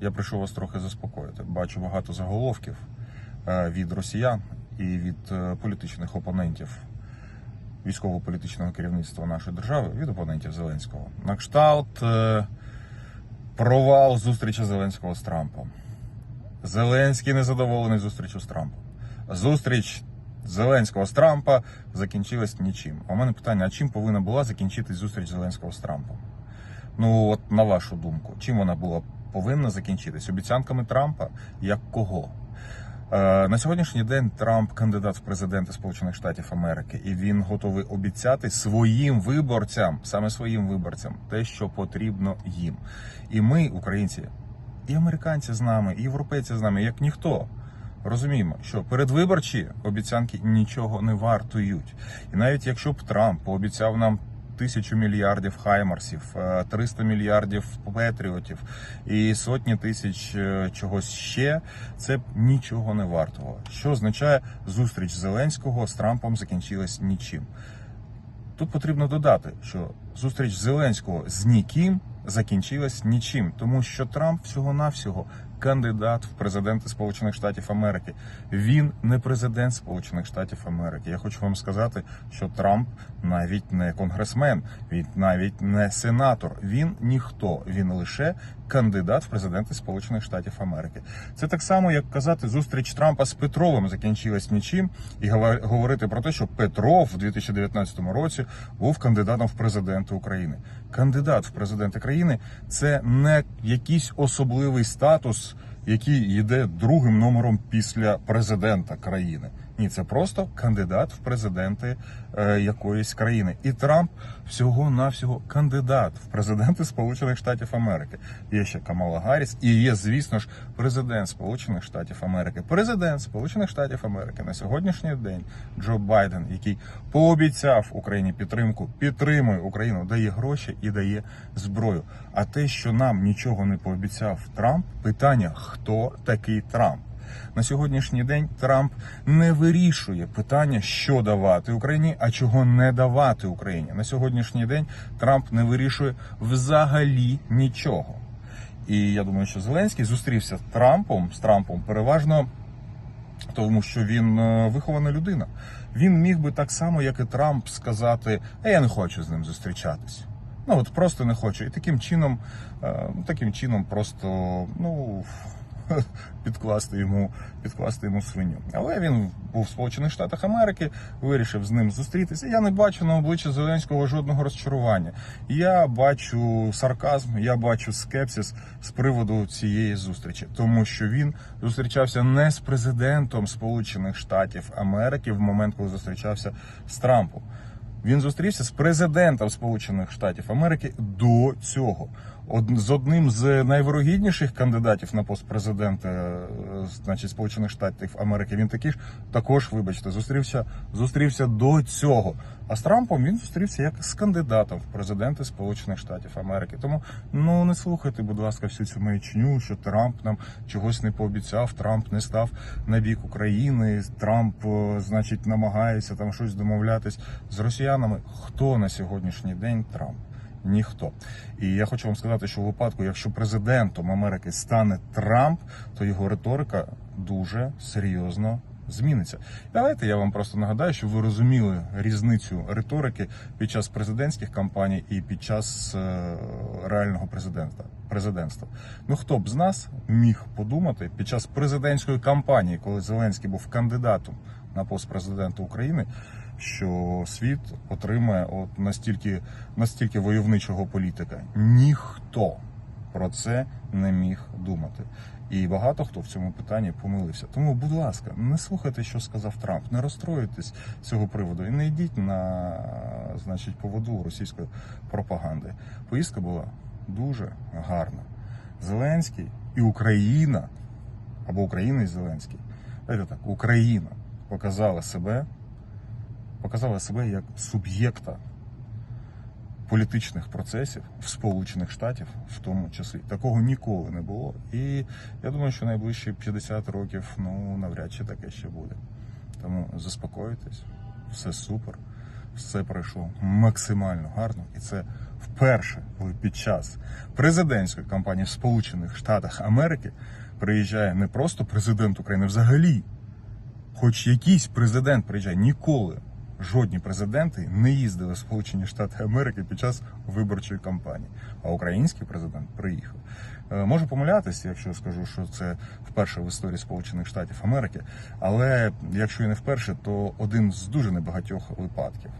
Я прийшов вас трохи заспокоїти. Бачу багато заголовків е, від росіян і від е, політичних опонентів військово-політичного керівництва нашої держави, від опонентів Зеленського. На кшталт е, провал зустрічі Зеленського з Трампом. Зеленський незадоволений зустрічю з Трампом. Зустріч Зеленського з Трампа закінчилась нічим. У мене питання: а чим повинна була закінчитись зустріч Зеленського з Трампом? Ну, от на вашу думку, чим вона була повинна закінчитись? Обіцянками Трампа? Як кого? Е, на сьогоднішній день Трамп кандидат в президенти Сполучених Штатів Америки, і він готовий обіцяти своїм виборцям, саме своїм виборцям, те, що потрібно їм. І ми, українці, і американці з нами, і європейці з нами, як ніхто. Розуміємо, що передвиборчі обіцянки нічого не вартують. І навіть якщо б Трамп пообіцяв нам тисячу мільярдів хаймарсів, е, 300 мільярдів петріотів і сотні тисяч е, чогось ще, це б нічого не вартувало. Що означає зустріч Зеленського з Трампом закінчилась нічим. Тут потрібно додати, що зустріч Зеленського з ніким закінчилась нічим, тому що Трамп всього-навсього кандидат в президенти Сполучених Штатів Америки. Він не президент Сполучених Штатів Америки. Я хочу вам сказати, що Трамп навіть не конгресмен, він навіть не сенатор. Він ніхто, він лише кандидат в президенти Сполучених Штатів Америки. Це так само, як казати, зустріч Трампа з Петровим закінчилась нічим, і говорити про те, що Петров в 2019 році був кандидатом в президенти України. Кандидат в президенти країни це не якийсь особливий статус, який йде другим номером після президента країни. Ні, це просто кандидат в президенти е, якоїсь країни. І Трамп всього навсього кандидат в президенти Сполучених Штатів Америки. Є ще Камала Гарріс, і є, звісно ж, президент Сполучених Штатів Америки. Президент Сполучених Штатів Америки на сьогоднішній день Джо Байден, який пообіцяв Україні підтримку, підтримує Україну, дає гроші і дає зброю. А те, що нам нічого не пообіцяв Трамп, питання хто такий Трамп. На сьогоднішній день Трамп не вирішує питання, що давати Україні, а чого не давати Україні. На сьогоднішній день Трамп не вирішує взагалі нічого. І я думаю, що Зеленський зустрівся з Трампом з Трампом переважно тому, що він е, вихована людина. Він міг би так само, як і Трамп, сказати: а я не хочу з ним зустрічатись. Ну от просто не хочу. І таким чином, е, таким чином, просто ну підкласти йому, підкласти йому свиню. Але він був в Сполучених Штатах Америки, вирішив з ним зустрітися. Я не бачу на обличчі Зеленського жодного розчарування. Я бачу сарказм, я бачу скепсис з приводу цієї зустрічі, тому що він зустрічався не з президентом Сполучених Штатів Америки в момент, коли зустрічався з Трампом. Він зустрівся з президентом Сполучених Штатів Америки до цього. Од- з одним з найвирогідніших кандидатів на пост президента, е, значить Сполучених Штатів Америки. Він такий ж також, вибачте, зустрівся зустрівся до цього. А з Трампом він зустрівся як з кандидатом в президенти Сполучених Штатів Америки. Тому ну не слухайте, будь ласка, всю цю маячню, що Трамп нам чогось не пообіцяв. Трамп не став на бік України. Трамп, е, значить, намагається там щось домовлятись з росіянами. Хто на сьогоднішній день Трамп? Ніхто. І я хочу вам сказати, що в випадку, якщо президентом Америки стане Трамп, то його риторика дуже серйозно зміниться. Давайте я вам просто нагадаю, щоб ви розуміли різницю риторики під час президентських кампаній і під час е, реального президента. Президентства. Ну хто б з нас міг подумати під час президентської кампанії, коли Зеленський був кандидатом на пост президента України, що світ отримає от настільки, настільки войовничого політика. Ніхто про це не міг думати. І багато хто в цьому питанні помилився. Тому, будь ласка, не слухайте, що сказав Трамп, не розстроюйтесь з цього приводу і не йдіть на значить поводу російської пропаганди. Поїздка була дуже гарна. Зеленський і Україна або Україна і Зеленський. Давайте так, Україна показала себе показала себе як суб'єкта політичних процесів в Сполучених Штатів, в тому числі. Такого ніколи не було. І я думаю, що найближчі 50 років ну навряд чи таке ще буде. Тому заспокойтесь, все супер, все пройшло максимально гарно, і це вперше, коли під час президентської кампанії в Сполучених Штатах Америки приїжджає не просто президент України взагалі, хоч якийсь президент приїжджає ніколи. Жодні президенти не їздили в Сполучені Штати Америки під час виборчої кампанії. А український президент приїхав. Е, Можу помилятися, якщо скажу, що це вперше в історії Сполучених Штатів Америки. Але якщо і не вперше, то один з дуже небагатьох випадків.